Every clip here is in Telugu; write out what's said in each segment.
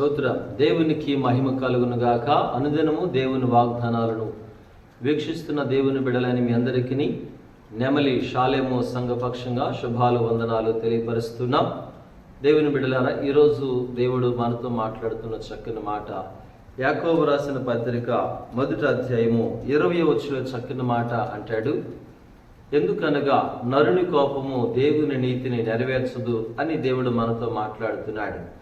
స్తోత్ర. దేవునికి మహిమ కలుగును గాక. అనుదినము దేవుని వాగ్దానాలను వీక్షిస్తున్న దేవుని బిడలని మీ అందరికీ నెమలి షాలేమో సంఘపక్షంగా శుభాలు వందనాలు తెలియపరుస్తున్నాం. దేవుని బిడలారా ఈరోజు దేవుడు మనతో మాట్లాడుతున్న చక్కని మాట. యాకోబు రాసిన పత్రిక మొదటి అధ్యాయము ఇరవై వచ్చిన చక్కని మాట అంటాడు. ఎందుకనగా నరుని కోపము దేవుని నీతిని నెరవేర్చదు అని దేవుడు మనతో మాట్లాడుతున్నాడు.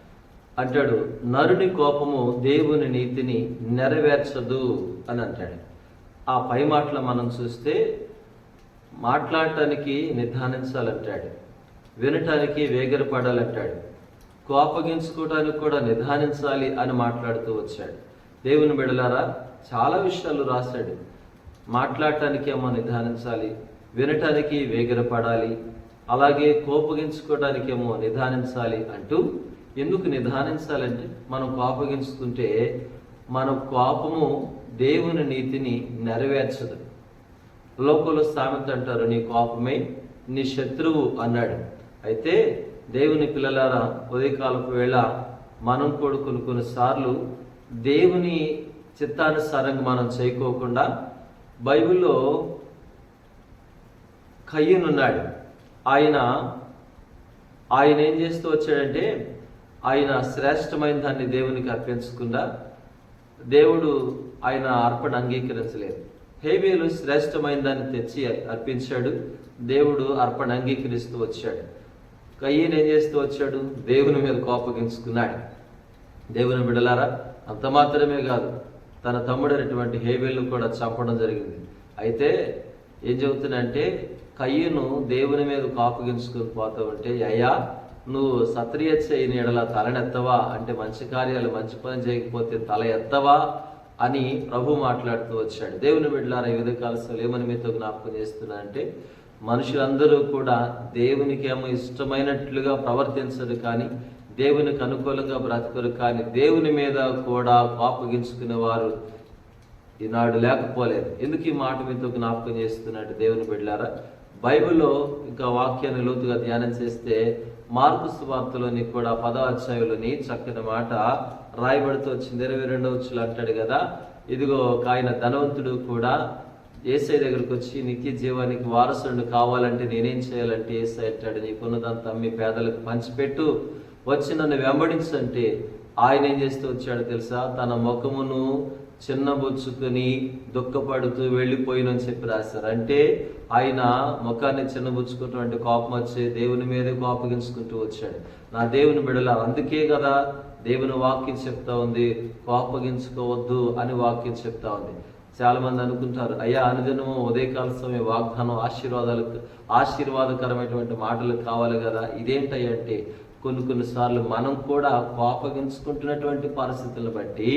అంటాడు నరుని కోపము దేవుని నీతిని నెరవేర్చదు అని అంటాడు. ఆ పై మాటలు మనం చూస్తే మాట్లాడటానికి నిదానించాలంటాడు వినటానికి వేగరపడాలంటాడు కోపగించుకోవడానికి కూడా నిదానించాలి అని మాట్లాడుతూ వచ్చాడు. దేవుని బిడలారా చాలా విషయాలు రాశాడు. మాట్లాడటానికి ఏమో నిదానించాలి వినటానికి వేగరపడాలి అలాగే కోపగించుకోవడానికేమో నిధానించాలి నిదానించాలి అంటూ ఎందుకు నిదానించాలంటే మనం కోపగించుకుంటే మన కోపము దేవుని నీతిని నెరవేర్చదు. లోకంలో సామెత అంటారు నీ కోపమే నీ శత్రువు అన్నాడు. అయితే దేవుని పిల్లలారా ఉదయకాలపు వేళ మనం కూడా కొన్ని కొన్నిసార్లు దేవుని చిత్తానుసారంగా మనం చేయకోకుండా బైబిల్లో కయ్యనున్నాడు. ఆయన ఆయన ఏం చేస్తూ వచ్చాడంటే ఆయన శ్రేష్టమైన దాన్ని దేవునికి అర్పించకుండా దేవుడు ఆయన అర్పణ అంగీకరించలేదు. హేబేలు శ్రేష్టమైన దాన్ని తెచ్చి అర్పించాడు. దేవుడు అర్పణ అంగీకరిస్తూ వచ్చాడు. కయ్యను ఏం చేస్తూ వచ్చాడు? దేవుని మీద కోపగించుకున్నాడు. దేవుని బిడలారా అంత మాత్రమే కాదు తన తమ్ముడైనటువంటి హేబేలు కూడా చంపడం జరిగింది. అయితే ఏం చెబుతున్నంటే కయ్యను దేవుని మీద కోపగించుకుని పోతా ఉంటే అయ్యా నువ్వు సత్రియ చేయని ఎడల తలనెత్తవా? అంటే మంచి కార్యాలు మంచి పని చేయకపోతే తల ఎత్తవా? అని ప్రభు మాట్లాడుతూ వచ్చాడు. దేవుని బిడ్డలారా వివిధ కాలశాలు ఏమని మీతో జ్ఞాపకం చేస్తున్నా అంటే మనుషులందరూ కూడా దేవునికి ఏమో ఇష్టమైనట్లుగా ప్రవర్తించరు కానీ దేవునికి అనుకూలంగా బ్రతకరు కానీ దేవుని మీద కూడా కోపగించుకునే వారు ఈనాడు లేకపోలేదు. ఎందుకు ఈ మాట మీతో జ్ఞాపకం చేస్తున్నట్టు దేవుని బిడ్డలారా బైబిల్లో ఇంకా వాక్యాన్ని లోతుగా ధ్యానం చేస్తే మార్పు సువార్తలోని కూడా పదో అధ్యాయులని చక్కని మాట రాయబడుతూ వచ్చింది. ఇరవై రెండవ వచ్చులు అంటాడు కదా ఇదిగో ఒక ఆయన ధనవంతుడు కూడా ఏసఐ దగ్గరకు వచ్చి నిత్య జీవానికి వారసుడు కావాలంటే నేనేం చేయాలంటే ఏసై అంటాడు. నీకున్నదంతా మీ పేదలకు పంచిపెట్టు వచ్చి నన్ను వెంబడించంటే ఆయన ఏం చేస్తూ వచ్చాడు తెలుసా? తన ముఖమును చిన్నబుచ్చుకుని దుఃఖపడుతూ వెళ్ళిపోయినని చెప్పి రాశారు. అంటే ఆయన ముఖాన్ని చిన్నబుచ్చుకుంటూ అంటే కోపం వచ్చి దేవుని మీదే కోపగించుకుంటూ వచ్చాడు. నా దేవుని బిడల అందుకే కదా దేవుని వాక్యం చెప్తా ఉంది కోపగించుకోవద్దు అని వాక్యం చెప్తా ఉంది. చాలా మంది అనుకుంటారు అయ్యా అనుదినము ఉదయకాల సమయం వాగ్దానం ఆశీర్వాదాలు ఆశీర్వాదకరమైనటువంటి మాటలు కావాలి కదా ఇదేంటయ్యంటే కొన్ని కొన్నిసార్లు మనం కూడా కోపగించుకుంటున్నటువంటి పరిస్థితులను బట్టి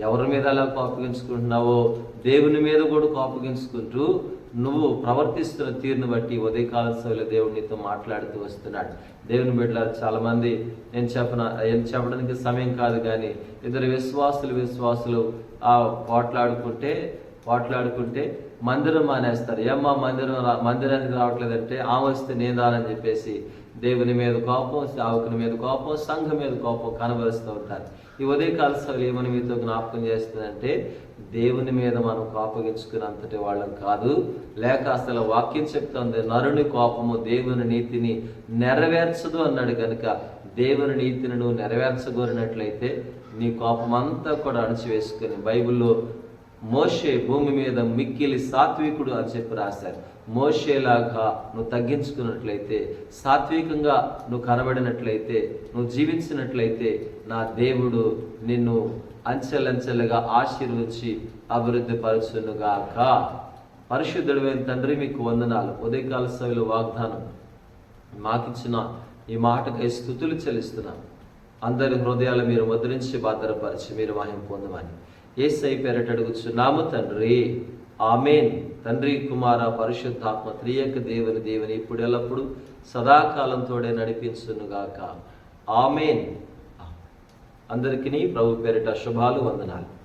ఎవరి మీద అలా కోపగించుకుంటున్నావో దేవుని మీద కూడా కోపగించుకుంటూ నువ్వు ప్రవర్తిస్తున్న తీరును బట్టి ఉదయకాల సమయంలో దేవుడు నీతో మాట్లాడుతూ వస్తున్నాడు. దేవుని బిడ్డలారు చాలామంది నేను చెప్పన ఏం చెప్పడానికి సమయం కాదు కానీ ఇద్దరు విశ్వాసులు విశ్వాసులు ఆ పోట్లాడుకుంటే పోట్లాడుకుంటే మందిరం మానేస్తారు. ఏమ్మా మందిరం రా మందిరానికి రావట్లేదంటే ఆమె వస్తే నేను రానని చెప్పేసి దేవుని మీద కోపం సేవకుని మీద కోపం సంఘం మీద కోపం కనబరుస్తూ ఉంటారు. ఈ ఉదయకాల సభలు ఏమని మీతో జ్ఞాపకం చేస్తుందంటే దేవుని మీద మనం కోపగించుకున్నంతటి వాళ్ళం కాదు. లేక అసలు వాక్యం చెప్తుంది నరుని కోపము దేవుని నీతిని నెరవేర్చదు అన్నాడు కనుక దేవుని నీతిని నువ్వు నెరవేర్చగోరినట్లయితే నీ కోపం అంతా కూడా అణచివేసుకుని బైబిల్లో మోషే భూమి మీద మిక్కిలి సాత్వికుడు అని చెప్పి రాశారు. మోషేలాగా నువ్వు తగ్గించుకున్నట్లయితే సాత్వికంగా నువ్వు కనబడినట్లయితే నువ్వు జీవించినట్లయితే నా దేవుడు నిన్ను అంచెలంచెలుగా ఆశీర్వచి అభివృద్ధి పరచునుగాక. పరిశుద్ధుడైన తండ్రి మీకు వందనాలు. ఉదయకాల సభలో వాగ్దానం. మాకిచ్చిన ఈ మాటకై స్థుతులు చెల్లిస్తున్నాం. అందరి హృదయాలు మీరు ముద్రించి భద్రపరిచి మీరు మహిం పొందమని. ఏసై పేరట అడుగుచున్నాము తండ్రి. ఆమెన్. తండ్రి కుమార పరిశుద్ధాత్మ త్రియక దేవుని దేవుని ఇప్పుడు ఎల్లప్పుడు సదాకాలంతోడే నడిపించునుగాక. ఆమెన్. అందరికీ ప్రభు పేరిట శుభాలు వందనాలు.